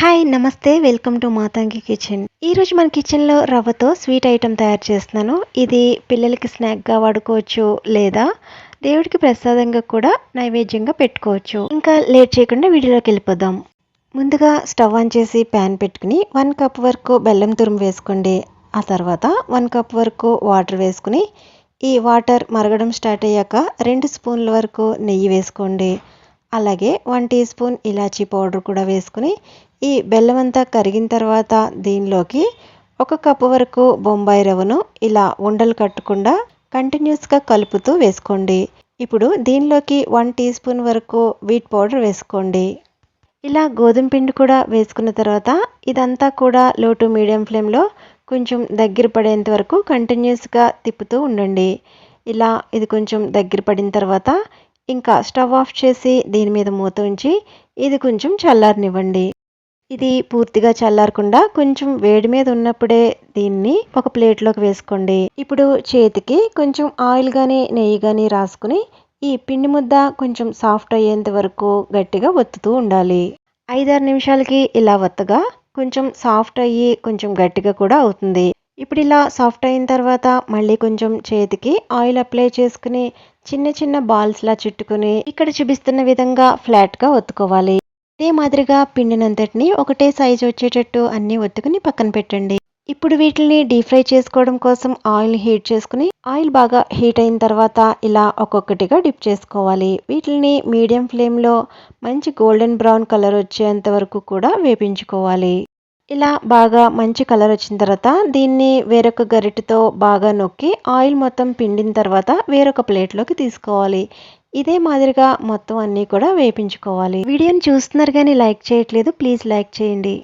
Hi నమస్తే welcome to Matangi kitchen ఈరోజు మన కిచెన్లో రవ్వతో స్వీట్ ఐటెం తయారు చేస్తున్నాను. ఇది పిల్లలకి స్నాక్గా వాడుకోవచ్చు లేదా దేవుడికి ప్రసాదంగా కూడా నైవేద్యంగా పెట్టుకోవచ్చు. ఇంకా లేట్ చేయకుండా వీడియోలోకి వెళ్ళిపోదాం. ముందుగా స్టవ్ ఆన్ చేసి ప్యాన్ పెట్టుకుని వన్ కప్ వరకు బెల్లం తురుము వేసుకోండి. ఆ తర్వాత వన్ కప్ వరకు వాటర్ వేసుకుని ఈ వాటర్ మరగడం స్టార్ట్ అయ్యాక రెండు స్పూన్ల వరకు నెయ్యి వేసుకోండి. అలాగే వన్ టీ స్పూన్ ఇలాచీ పౌడర్ కూడా వేసుకుని ఈ బెల్లం అంతా కరిగిన తర్వాత దీనిలోకి ఒక కప్పు వరకు బొంబాయి రవ్వను ఇలా ఉండలు కట్టకుండా కంటిన్యూస్గా కలుపుతూ వేసుకోండి. ఇప్పుడు దీనిలోకి వన్ టీ స్పూన్ వరకు వీట్ పౌడర్ వేసుకోండి. ఇలా గోధుమ పిండి కూడా వేసుకున్న తర్వాత ఇదంతా కూడా లో టు మీడియం ఫ్లేమ్లో కొంచెం దగ్గర పడేంత వరకు కంటిన్యూస్గా తిప్పుతూ ఉండండి. ఇలా ఇది కొంచెం దగ్గర పడిన తర్వాత ఇంకా స్టవ్ ఆఫ్ చేసి దీని మీద మూత ఉంచి ఇది కొంచెం చల్లారనివ్వండి. ఇది పూర్తిగా చల్లారకుండా కొంచెం వేడి మీద ఉన్నప్పుడే దీన్ని ఒక ప్లేట్లోకి వేసుకోండి. ఇప్పుడు చేతికి కొంచెం ఆయిల్ కానీ నెయ్యి కానీ రాసుకుని ఈ పిండి ముద్ద కొంచెం సాఫ్ట్ అయ్యేంత వరకు గట్టిగా ఒత్తుతూ ఉండాలి. ఐదారు నిమిషాలకి ఇలా ఒత్తగా కొంచెం సాఫ్ట్ అయ్యి కొంచెం గట్టిగా కూడా అవుతుంది. ఇప్పుడు ఇలా సాఫ్ట్ అయిన తర్వాత మళ్ళీ కొంచెం చేతికి ఆయిల్ అప్లై చేసుకుని చిన్న చిన్న బాల్స్లా చుట్టుకుని ఇక్కడ చూపిస్తున్న విధంగా ఫ్లాట్గా ఒత్తుకోవాలి. ఇదే మాదిరిగా పిండినంతటిని ఒకటే సైజు వచ్చేటట్టు అన్నీ ఒత్తుకుని పక్కన పెట్టండి. ఇప్పుడు వీటిని డీప్ ఫ్రై చేసుకోవడం కోసం ఆయిల్ హీట్ చేసుకుని ఆయిల్ బాగా హీట్ అయిన తర్వాత ఇలా ఒక్కొక్కటిగా డిప్ చేసుకోవాలి. వీటిని మీడియం ఫ్లేమ్లో మంచి గోల్డెన్ బ్రౌన్ కలర్ వచ్చేంత వరకు కూడా వేపించుకోవాలి. ఇలా బాగా మంచి కలర్ వచ్చిన తర్వాత దీన్ని వేరొక గరిటెతో బాగా నొక్కి ఆయిల్ మొత్తం పిండిన తర్వాత వేరొక ప్లేట్లోకి తీసుకోవాలి. ఇదే మాదిరిగా మొత్తం అన్నీ కూడా వేపించుకోవాలి. వీడియోని చూస్తున్నారు కానీ లైక్ చేయట్లేదు ప్లీజ్ లైక్ చేయండి.